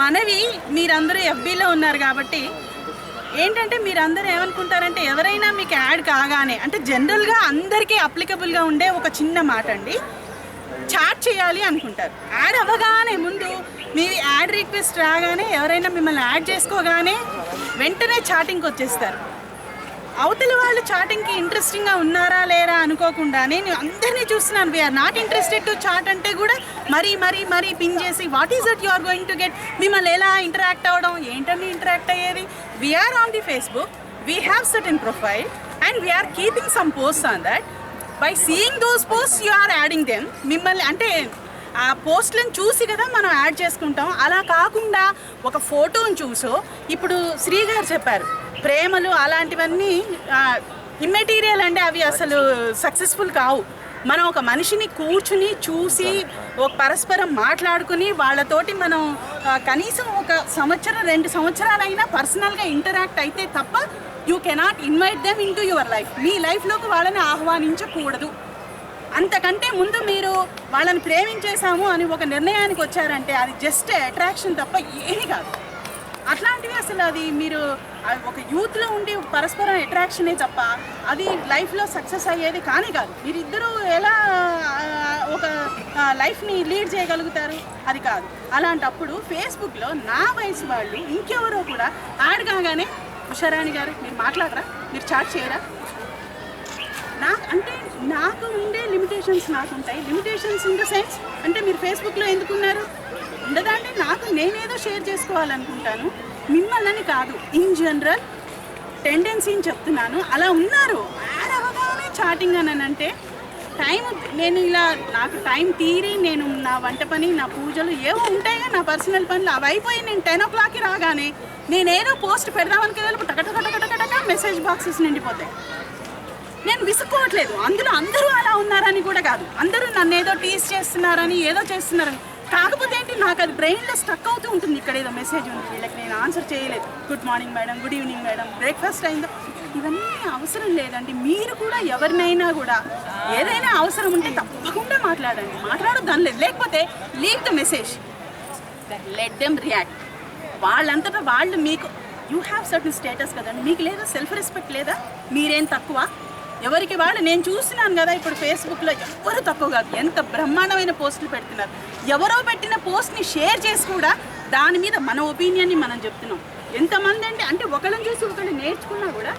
మనవి మీరందరూ ఎఫ్బీలో ఉన్నారు కాబట్టి ఏంటంటే మీరందరూ ఏమనుకుంటారంటే ఎవరైనా మీకు యాడ్ కాగానే అంటే జనరల్గా అందరికీ అప్లికబుల్గా ఉండే ఒక చిన్న మాట అండి. చాట్ చేయాలి అనుకుంటారు. యాడ్ అవ్వగానే ముందు మీ యాడ్ రిక్వెస్ట్ రాగానే ఎవరైనా మిమ్మల్ని యాడ్ చేసుకోగానే వెంటనే చాటింగ్కి వచ్చేస్తారు. అవతల వాళ్ళు చాటింగ్కి ఇంట్రెస్టింగ్గా ఉన్నారా లేరా అనుకోకుండా నేను అందరినీ చూస్తున్నాను we're not interested to chat అంటే కూడా మరీ మరీ మరీ పిన్ చేసి what is that you are going to get మిమ్మల్ని ఎలా ఇంటరాక్ట్ అవ్వడం ఏంటని ఇంటరాక్ట్ అయ్యేది? We're on the Facebook we have certain profile and we're keeping some post on that by seeing those post you are adding them మిమ్మల్ని అంటే ఆ పోస్ట్లను చూసి కదా మనం యాడ్ చేసుకుంటాం. అలా కాకుండా ఒక ఫోటోని చూసో ఇప్పుడు శ్రీ గారు చెప్పారు ప్రేమలు అలాంటివన్నీ ఇమ్మెటీరియల్ అంటే అవి అసలు సక్సెస్ఫుల్ కావు. మనం ఒక మనిషిని కూర్చుని చూసి ఒక పరస్పరం మాట్లాడుకుని వాళ్ళతోటి మనం కనీసం ఒక సంవత్సరం రెండు సంవత్సరాలైనా పర్సనల్గా ఇంటరాక్ట్ అయితే తప్ప you cannot invite them in to your life మీ లైఫ్లోకి వాళ్ళని ఆహ్వానించకూడదు. అంతకంటే ముందు మీరు వాళ్ళని ప్రేమించేశాము అని ఒక నిర్ణయానికి వచ్చారంటే అది జస్ట్ అట్రాక్షన్ తప్ప ఏమీ కాదు. అట్లాంటివి అసలు అది మీరు ఒక యూత్లో ఉండి పరస్పరం అట్రాక్షనే తప్ప అది లైఫ్లో సక్సెస్ అయ్యేది కానీ కాదు. మీరిద్దరూ ఎలా ఒక లైఫ్ని లీడ్ చేయగలుగుతారు? అది కాదు. అలాంటప్పుడు ఫేస్బుక్లో నా వయసు వాళ్ళు ఇంకెవరో కూడా యాడ్ కాగానే ఉషారాణి గారు మీరు మాట్లాడరా? మీరు చాట్ చేయరా? నా అంటే నాకు ఉండే లిమిటేషన్స్ నాకు ఉంటాయి లిమిటేషన్స్ ఇన్ ద సెన్స్ అంటే మీరు ఫేస్బుక్లో ఎందుకున్నారు? ఉండదండి నాకు నేనేదో షేర్ చేసుకోవాలనుకుంటాను. మిమ్మల్ని కాదు. ఇన్ జనరల్ టెండెన్సీని చెప్తున్నాను. అలా ఉన్నారు. యాడ్ చాటింగ్ అని అంటే టైం నేను ఇలా నాకు టైం తీరి నేను నా వంట పని నా పూజలు ఏవో ఉంటాయో నా పర్సనల్ పనులు అవి అయిపోయి నేను టెన్ ఓ క్లాక్కి రాగానే నేనేదో పోస్ట్ పెడదామని వెళ్ళి టక మెసేజ్ బాక్సెస్ నిండిపోతాయి. నేను విసుక్కోవట్లేదు. అందులో అందరూ అలా ఉన్నారని కూడా కాదు. అందరూ నన్ను ఏదో టీస్ చేస్తున్నారని ఏదో చేస్తున్నారని కాకపోతే ఏంటి నాకు అది బ్రెయిన్లో స్టక్ అవుతూ ఉంటుంది. ఇక్కడ ఏదో మెసేజ్ ఉంది. వీళ్ళకి నేను ఆన్సర్ చేయలేదు. Good morning madam good evening madam breakfast అయిందో? ఇవన్నీ అవసరం లేదండి. మీరు కూడా ఎవరినైనా కూడా ఏదైనా అవసరం ఉంటే తప్పకుండా మాట్లాడండి. మాట్లాడొద్దని లేదు లేకపోతే leave the message let them react వాళ్ళంతటా వాళ్ళు మీకు యూ హ్యావ్ సర్టన్ స్టేటస్ కదండి. మీకు లేదా సెల్ఫ్ రెస్పెక్ట్ లేదా? మీరేం తక్కువ? ఎవరికి వాళ్ళు నేను చూస్తున్నాను కదా ఇప్పుడు ఫేస్బుక్లో ఎవరు తక్కువ కాదు. ఎంత బ్రహ్మాండమైన పోస్టులు పెడుతున్నారు. ఎవరో పెట్టిన పోస్ట్ని షేర్ చేసి కూడా దాని మీద మన ఒపీనియన్ని మనం చెప్తున్నాం. ఎంతమంది అంటే అంటే ఒకళ్ళని చూసి ఒకళ్ళు నేర్చుకున్నా కూడా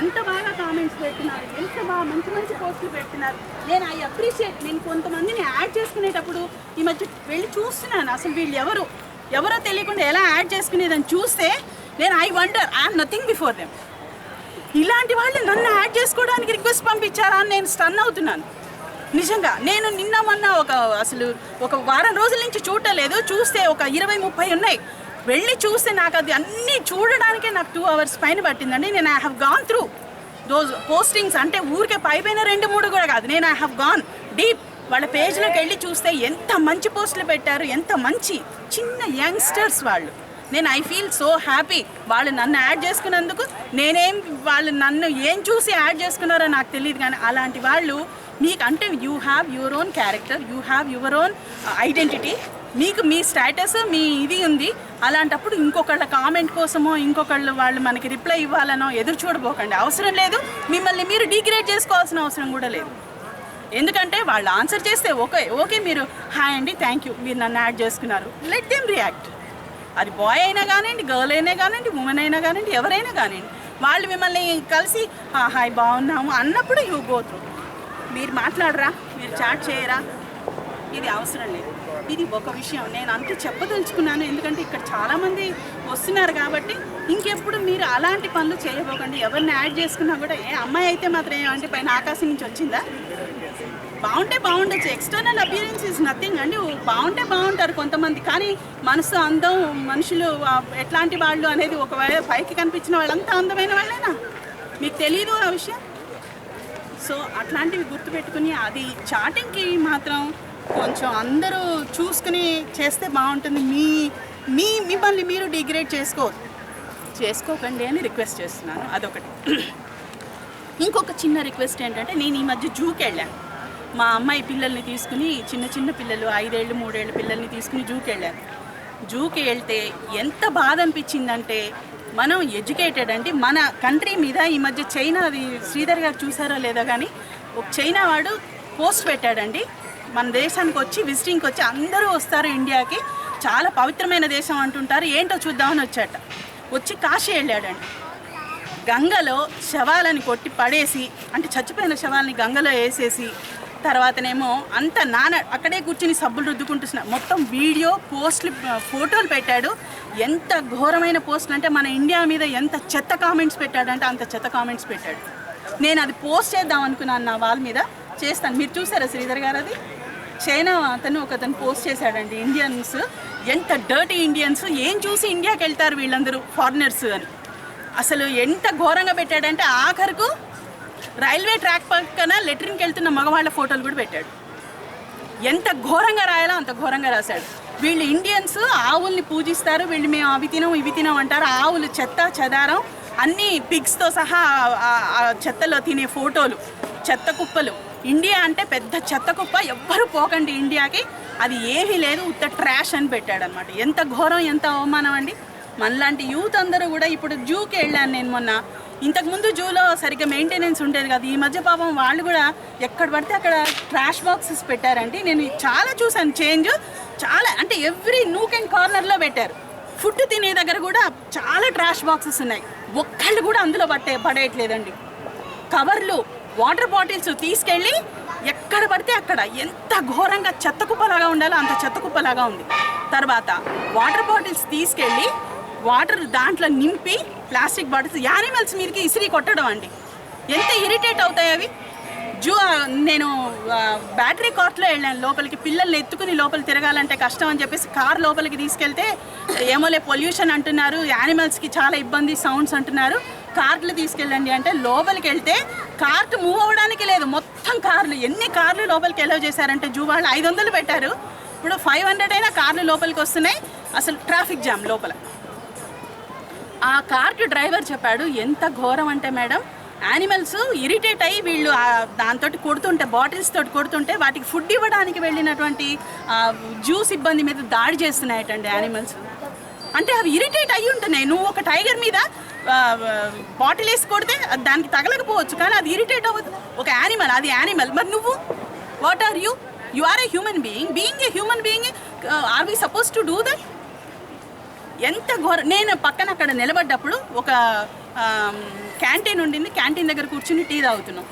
ఎంత బాగా కామెంట్స్ పెడుతున్నారు ఎంత బాగా మంచి మంచి పోస్టులు పెడుతున్నారు. నేను ఐ అప్రిషియేట్ నేను కొంతమందిని యాడ్ చేసుకునేటప్పుడు ఈ మధ్య వెళ్ళి చూస్తున్నాను. అసలు వీళ్ళు ఎవరు? ఎవరో తెలియకుండా ఎలా యాడ్ చేసుకునేదని చూస్తే నేను I wonder I'm nothing before them ఇలాంటి వాళ్ళు నన్ను యాడ్ చేసుకోవడానికి రిక్వెస్ట్ పంపించారా అని నేను స్టన్ అవుతున్నాను. నిజంగా నేను నిన్న మొన్న ఒక అసలు ఒక వారం రోజుల నుంచి చూడలేదు చూస్తే ఒక ఇరవై ముప్పై ఉన్నాయి. వెళ్ళి చూస్తే నాకు అది అన్నీ చూడడానికే నాకు టూ అవర్స్ పైన పట్టిందండి. నేను I have gone through those postings అంటే ఊరికే పైపోయిన రెండు మూడు కూడా కాదు. నేను ఐ హ్యావ్ గాన్ డీప్ వాళ్ళ పేజ్లోకి వెళ్ళి చూస్తే ఎంత మంచి పోస్టులు పెట్టారు ఎంత మంచి చిన్న యంగ్స్టర్స్ వాళ్ళు. నేను ఐ ఫీల్ సో హ్యాపీ. వాళ్ళు నన్ను యాడ్ చేసుకున్నందుకు నేనేం వాళ్ళు నన్ను ఏం చూసి యాడ్ చేసుకున్నారో నాకు తెలియదు కానీ అలాంటి వాళ్ళు మీకు అంటే you have your own character you have your own identity మీకు మీ స్టేటస్ మీ ఇది ఉంది. అలాంటప్పుడు ఇంకొకళ్ళ కామెంట్ కోసమో ఇంకొకళ్ళు వాళ్ళు మనకి రిప్లై ఇవ్వాలనో ఎదురు చూడబోకండి. అవసరం లేదు. మిమ్మల్ని మీరు డిగ్రేడ్ చేసుకోవాల్సిన అవసరం కూడా లేదు. ఎందుకంటే వాళ్ళు ఆన్సర్ చేస్తే ఓకే ఓకే మీరు హాయ్ అండి థ్యాంక్ యూ మీరు నన్ను యాడ్ చేసుకున్నారు. లెట్ దెమ్ రియాక్ట్ అది బాయ్ అయినా కానివ్వండి గర్ల్ అయినా కానివ్వండి ఉమెన్ అయినా కానివ్వండి ఎవరైనా కానివ్వండి వాళ్ళు మిమ్మల్ని కలిసి హాయ్ బాగున్నాము అన్నప్పుడు యూ గోత్రు మీరు మాట్లాడరా మీరు చాట్ చేయరా? ఇది అవసరం లేదు. ఇది ఒక విషయం. నేను అంత చెప్పదలుచుకున్నాను ఎందుకంటే ఇక్కడ చాలామంది వస్తున్నారు కాబట్టి ఇంకెప్పుడు మీరు అలాంటి పనులు చేయబోకండి. ఎవరిని యాడ్ చేసుకున్నా కూడా ఏ అమ్మాయి అయితే మాత్రం ఏమంటే పైన ఆకాశం నుంచి వచ్చిందా? బాగుంటే బాగుండొచ్చు. ఎక్స్టర్నల్ అపియరెన్స్ ఇస్ నథింగ్ అండి. బాగుంటే బాగుంటారు కొంతమంది. కానీ మనసు అందం మనుషులు ఎట్లాంటి వాళ్ళు అనేది ఒకవేళ పైకి కనిపించిన వాళ్ళంతా అందమైన వాళ్ళేనా? మీకు తెలియదు ఆ విషయం? సో అట్లాంటివి గుర్తుపెట్టుకుని అది చాటింగ్కి మాత్రం కొంచెం అందరూ చూసుకుని చేస్తే బాగుంటుంది. మీ మీ మిమ్మల్ని మీరు డిగ్రేడ్ చేసుకో చేసుకోకండి అని రిక్వెస్ట్ చేస్తున్నాను. అదొకటి. ఇంకొక చిన్న రిక్వెస్ట్ ఏంటంటే నేను ఈ మధ్య జూకి వెళ్ళాను. మా అమ్మాయి పిల్లల్ని తీసుకుని చిన్న చిన్న పిల్లలు ఐదేళ్ళు మూడేళ్ళు పిల్లల్ని తీసుకుని జూకి వెళ్ళారు. జూకి వెళ్తే ఎంత బాధ అనిపించిందంటే మనం ఎడ్యుకేటెడ్ అండి. మన కంట్రీ మీద ఈ మధ్య చైనా అది శ్రీధర్ గారు చూసారో లేదో కానీ ఒక చైనా వాడు పోస్ట్ పెట్టాడండి. మన దేశానికి వచ్చి విజిటింగ్కి వచ్చి అందరూ వస్తారు ఇండియాకి. చాలా పవిత్రమైన దేశం అంటుంటారు. ఏంటో చూద్దామని వచ్చాట. వచ్చి కాశీ వెళ్ళాడండి. గంగలో శవాలని కొట్టి పడేసి అంటే చచ్చిపోయిన శవాలని గంగలో వేసేసి తర్వాతనేమో అంత నాన్న అక్కడే కూర్చుని సబ్బులు రుద్దుకుంటున్నా. మొత్తం వీడియో పోస్ట్లు ఫోటోలు పెట్టాడు. ఎంత ఘోరమైన పోస్టులు అంటే మన ఇండియా మీద ఎంత చెత్త కామెంట్స్ పెట్టాడంటే అంత చెత్త కామెంట్స్ పెట్టాడు. నేను అది పోస్ట్ చేద్దాం అనుకున్నాను నా వాళ్ళ మీద. చేస్తాను. మీరు చూసారా శ్రీధర్ గారు అది చైనా అతను ఒక అతను పోస్ట్ చేశాడండి. ఇండియన్స్ ఎంత డర్టీ ఇండియన్స్. ఏం చూసి ఇండియాకి వెళ్తారు వీళ్ళందరూ? ఫారినర్స్ అని. అసలు ఎంత ఘోరంగా పెట్టాడంటే ఆఖరుకు రైల్వే ట్రాక్ పక్కన లెటరింగ్కి వెళ్తున్న మగవాళ్ళ ఫోటోలు కూడా పెట్టాడు. ఎంత ఘోరంగా రాయాలో అంత ఘోరంగా రాశాడు. వీళ్ళు ఇండియన్స్ ఆవుల్ని పూజిస్తారు వీళ్ళు మేము అవి తినం ఇవి తినం అంటారు. ఆవులు చెత్త చెదారం అన్ని పిగ్స్తో సహా చెత్తలో తినే ఫోటోలు చెత్త కుప్పలు. ఇండియా అంటే పెద్ద చెత్త కుప్ప ఎవ్వరు పోకండి ఇండియాకి. అది ఏమీ లేదు ఉత్త ట్రాష్ అని పెట్టాడు అనమాట ఎంత ఘోరం ఎంత అవమానం అండి. మనలాంటి యూత్ అందరూ కూడా ఇప్పుడు జూకి వెళ్ళాను నేను మొన్న. ఇంతకుముందు జూలో సరిగ్గా మెయింటెనెన్స్ ఉండేది కదా. ఈ మధ్య పాపం వాళ్ళు కూడా ఎక్కడ పడితే అక్కడ ట్రాష్ బాక్సెస్ పెట్టారండి. నేను చాలా చూసాను చేంజ్ చాలా అంటే ఎవ్రీ నూక్ అండ్ కార్నర్లో పెట్టారు. ఫుడ్ తినే దగ్గర కూడా చాలా ట్రాష్ బాక్సెస్ ఉన్నాయి. ఒక్కళ్ళు కూడా అందులో పట్టే పడేయట్లేదండి. కవర్లు వాటర్ బాటిల్స్ తీసుకెళ్ళి ఎక్కడ పడితే అక్కడ ఎంత ఘోరంగా చెత్త కుప్పలాగా ఉండాలో అంత చెత్త కుప్పలాగా ఉంది. తర్వాత వాటర్ బాటిల్స్ తీసుకెళ్ళి వాటర్ దాంట్లో నింపి ప్లాస్టిక్ బాటిల్స్ యానిమల్స్ మీదకి ఇసిరి కొట్టడం అండి. ఎంత ఇరిటేట్ అవుతాయి అవి? జూ నేను బ్యాటరీ కార్ట్లో వెళ్ళాను. లోపలికి పిల్లల్ని ఎత్తుకుని లోపల తిరగాలంటే కష్టం అని చెప్పేసి కార్ లోపలికి తీసుకెళ్తే ఏమోలే పొల్యూషన్ అంటున్నారు. యానిమల్స్కి చాలా ఇబ్బంది సౌండ్స్ అంటున్నారు. కార్లు తీసుకెళ్ళండి అంటే లోపలికి వెళ్తే కార్ట్ మూవ్ అవ్వడానికి లేదు. మొత్తం కార్లు ఎన్ని కార్లు లోపలికి ఎలవ్ చేశారంటే జూ వాళ్ళు ఐదు వందలు పెట్టారు. ఇప్పుడు ఫైవ్ హండ్రెడ్ అయినా కార్లు లోపలికి వస్తున్నాయి. అసలు ట్రాఫిక్ జామ్ లోపల. ఆ కార్ట్ డ్రైవర్ చెప్పాడు ఎంత ఘోరం అంటే మేడం యానిమల్స్ ఇరిటేట్ అయ్యి వీళ్ళు దాంతో కొడుతుంటే బాటిల్స్ తోటి కొడుతుంటే వాటికి ఫుడ్ ఇవ్వడానికి వెళ్ళినటువంటి జ్యూస్ ఇబ్బంది మీద దాడి చేస్తున్నాయటండి యానిమల్స్. అంటే అవి ఇరిటేట్ అయ్యి ఉంటున్నాయి. నువ్వు ఒక టైగర్ మీద బాటిల్ వేసి కొడితే దానికి తగలకపోవచ్చు కానీ అది ఇరిటేట్ అవ్వదు. ఒక యానిమల్ అది యానిమల్. మరి నువ్వు what are you? You are a human being. Being a human being are we suppose to do that? ఎంత ఘోర నేను పక్కన అక్కడ నిలబడ్డప్పుడు ఒక క్యాంటీన్ ఉండింది. క్యాంటీన్ దగ్గర కూర్చుని టీ తాగుతున్నాం.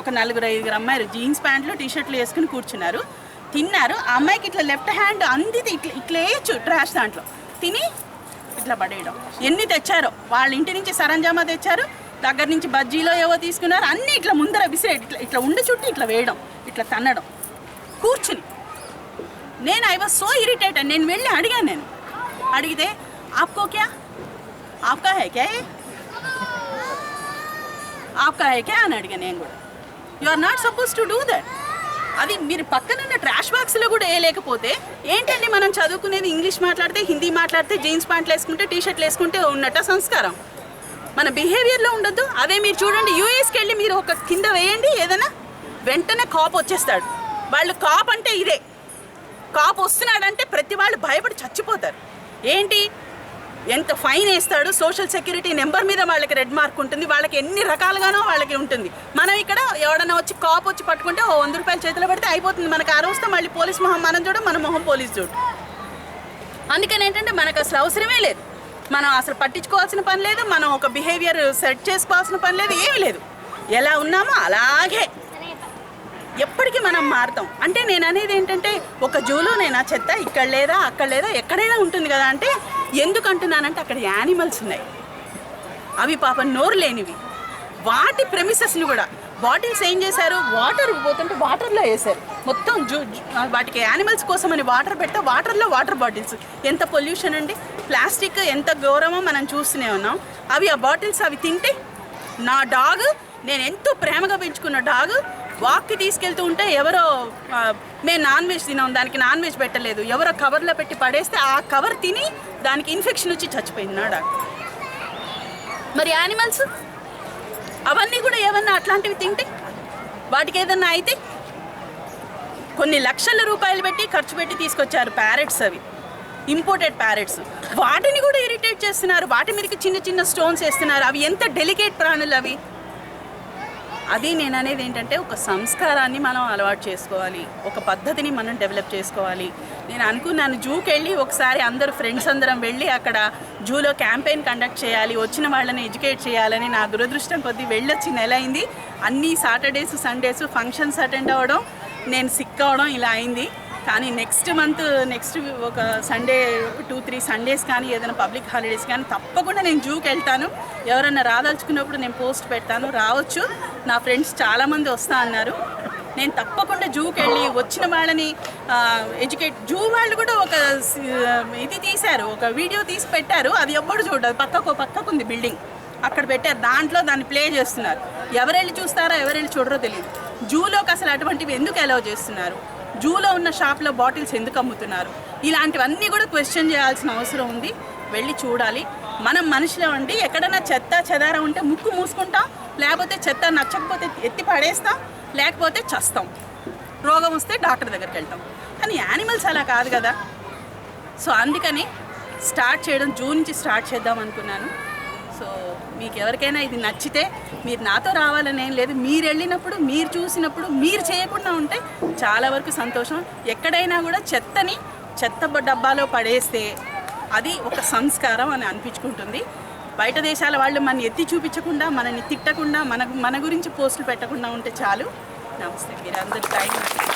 ఒక నలుగురు ఐదుగురు అమ్మాయిలు జీన్స్ ప్యాంట్లు టీ షర్ట్లు వేసుకుని కూర్చున్నారు. తిన్నారు. ఆ అమ్మాయికి ఇట్లా లెఫ్ట్ హ్యాండ్ అందితే ఇట్లా ఇట్లా వేయచ్చు ట్రాష్ దాంట్లో. తిని ఇట్లా పడేయడం. ఎన్ని తెచ్చారో. వాళ్ళ ఇంటి నుంచి సరంజామా తెచ్చారు. దగ్గర నుంచి బజ్జీలో ఏవో తీసుకున్నారు. అన్నీ ఇట్లా ముందర విసిరే ఇట్లా ఇట్లా ఉండి చుట్టూ ఇట్లా వేయడం. ఇట్లా తన్నడం. కూర్చుని. నేను ఐ వాజ్ సో ఇరిటేటెడ్ నేను వెళ్ళి అడిగాను నేను. అడిగితే आपको क्या आपका है क्या ये आपका है क्या అని అడిగాను నేను కూడా you are not suppose to do that అది మీరు పక్కనున్న ట్రాష్ బాక్స్లో కూడా వేయలేకపోతే ఏంటండి మనం చదువుకునేది ఇంగ్లీష్ మాట్లాడితే హిందీ మాట్లాడితే జీన్స్ ప్యాంట్లు వేసుకుంటే టీ షర్ట్లు వేసుకుంటే ఉన్నట్ట సంస్కారం మన బిహేవియర్లో ఉండొద్దు అదే మీరు చూడండి యూఎస్కి వెళ్ళి మీరు ఒక కింద వేయండి ఏదైనా వెంటనే కాప్ వచ్చేస్తాడు వాళ్ళు కాప్ అంటే ఇదే కాపు వస్తున్నాడంటే ప్రతి వాళ్ళు భయపడి చచ్చిపోతారు ఏంటి ఎంత ఫైన్ వేస్తాడు సోషల్ సెక్యూరిటీ నెంబర్ మీద వాళ్ళకి రెడ్ మార్క్ ఉంటుంది వాళ్ళకి ఎన్ని రకాలుగానో వాళ్ళకి ఉంటుంది. మనం ఇక్కడ ఎవడన్నా వచ్చి కాపు వచ్చి పట్టుకుంటే ఓ వంద రూపాయలు చేతిలో పెడితే అయిపోతుంది. మనకు ఆ రోజుతో మళ్ళీ పోలీస్ మొహం మనం చూడ మన మొహం పోలీస్ చూడు. అందుకని ఏంటంటే మనకు అసలు అవసరమే లేదు. మనం అసలు పట్టించుకోవాల్సిన పని లేదు మనం ఒక బిహేవియర్ సెట్ చేసుకోవాల్సిన పని లేదు ఏమీ లేదు. ఎలా ఉన్నామో అలాగే. ఎప్పటికీ మనం మారుతాం. అంటే నేను అనేది ఏంటంటే ఒక జూలో నేను చెత్త ఇక్కడ లేదా అక్కడ లేదా ఎక్కడైనా ఉంటుంది కదా అంటే ఎందుకు అంటున్నానంటే అక్కడ యానిమల్స్ ఉన్నాయి. అవి పాపం నోరు లేనివి. వాటి ప్రెమిసెస్ని కూడా బాటిల్స్ ఏం చేశారు? వాటర్ పోతుంటే వాటర్లో వేశారు. మొత్తం జూ జూ- వాటికి యానిమల్స్ కోసం అని వాటర్ పెడితే వాటర్లో వాటర్ బాటిల్స్ ఎంత పొల్యూషన్ అండి? ప్లాస్టిక్ ఎంత ఘోరమో మనం చూస్తూనే ఉన్నాం. అవి ఆ బాటిల్స్ అవి తింటే నా డాగ్ నేను ఎంతో ప్రేమగా పెంచుకున్న డాగ్ వాక్కి తీసుకెళ్తూ ఉంటే ఎవరో మేము నాన్ వెజ్ తినాం దానికి నాన్ వెజ్ పెట్టలేదు. ఎవరో కవర్లో పెట్టి పడేస్తే ఆ కవర్ తిని దానికి ఇన్ఫెక్షన్ వచ్చి చచ్చిపోయింది నా మరి యానిమల్స్? అవన్నీ కూడా ఏమన్నా అట్లాంటివి తింటే? వాటికి ఏదన్నా అయితే కొన్ని లక్షల రూపాయలు పెట్టి ఖర్చు పెట్టి తీసుకొచ్చారు ప్యారెట్స్ అవి. Imported parrots. వాటిని కూడా ఇరిటేట్ చేస్తున్నారు. వాటి మీదకి చిన్న చిన్న స్టోన్స్ వేస్తున్నారు. అవి ఎంత డెలికేట్ ప్రాణులు అవి? అది నేను అనేది ఏంటంటే ఒక సంస్కారాన్ని మనం అలవాటు చేసుకోవాలి. ఒక పద్ధతిని మనం డెవలప్ చేసుకోవాలి. నేను అనుకున్నాను జూకి వెళ్ళి ఒకసారి అందరూ ఫ్రెండ్స్ అందరం వెళ్ళి అక్కడ జూలో క్యాంపెయిన్ కండక్ట్ చేయాలి వచ్చిన వాళ్ళని ఎడ్యుకేట్ చేయాలని నా దురదృష్టం కొద్దీ వెళ్ళొచ్చి నెల అయింది. అన్ని సాటర్డేస్ సండేస్ ఫంక్షన్స్ అటెండ్ అవ్వడం నేను సిక్ అవ్వడం ఇలా అయింది. కానీ నెక్స్ట్ మంత్ నెక్స్ట్ ఒక సండే టూ త్రీ సండేస్ కానీ ఏదైనా పబ్లిక్ హాలిడేస్ కానీ తప్పకుండా నేను జూకి వెళ్తాను. ఎవరన్నా రాదలుచుకున్నప్పుడు నేను పోస్ట్ పెడతాను. రావచ్చు. నా ఫ్రెండ్స్ చాలామంది వస్తా అన్నారు. నేను తప్పకుండా జూకి వెళ్ళి వచ్చిన వాళ్ళని ఎడ్యుకేట్ జూ వాళ్ళు కూడా ఒక ఇది తీశారు. ఒక వీడియో తీసి పెట్టారు. అది ఎవ్వడు చూడదు పక్కకు పక్కకు ఉంది బిల్డింగ్ అక్కడ పెట్టారు. దాంట్లో దాన్ని ప్లే చేస్తున్నారు. ఎవరెళ్ళి చూస్తారో ఎవరెళ్ళి చూడరో తెలియదు జూలోకి అసలు అటువంటివి ఎందుకు అలౌ చేస్తున్నారు? జూలో ఉన్న షాప్లో బాటిల్స్ ఎందుకు అమ్ముతున్నారు? ఇలాంటివన్నీ కూడా క్వశ్చన్ చేయాల్సిన అవసరం ఉంది. వెళ్ళి చూడాలి. మనం మనుషులు అండి. ఎక్కడైనా చెత్త చెదార ఉంటే ముక్కు మూసుకుంటాం. లేకపోతే చెత్త నచ్చకపోతే ఎత్తి పడేస్తాం. లేకపోతే చస్తాం. రోగం వస్తే డాక్టర్ దగ్గరికి వెళ్తాం. కానీ యానిమల్స్ అలా కాదు కదా. సో అందుకని స్టార్ట్ చేయడం జూన్ నుంచి స్టార్ట్ చేద్దాం అనుకున్నాను. మీకు ఎవరికైనా ఇది నచ్చితే మీరు నాతో రావాలని ఏం లేదు. మీరు వెళ్ళినప్పుడు మీరు చూసినప్పుడు మీరు చేయకుండా ఉంటే చాలా వరకు సంతోషం. ఎక్కడైనా కూడా చెత్తని చెత్త డబ్బాలో పడేస్తే అది ఒక సంస్కారం అని అనిపించుకుంటుంది. బయట దేశాల వాళ్ళు మన ఎత్తి చూపించకుండా మనని తిట్టకుండా మన మన గురించి పోస్టులు పెట్టకుండా ఉంటే చాలు. నమస్తే మీరు అందరూ థ్యాంక్ యూ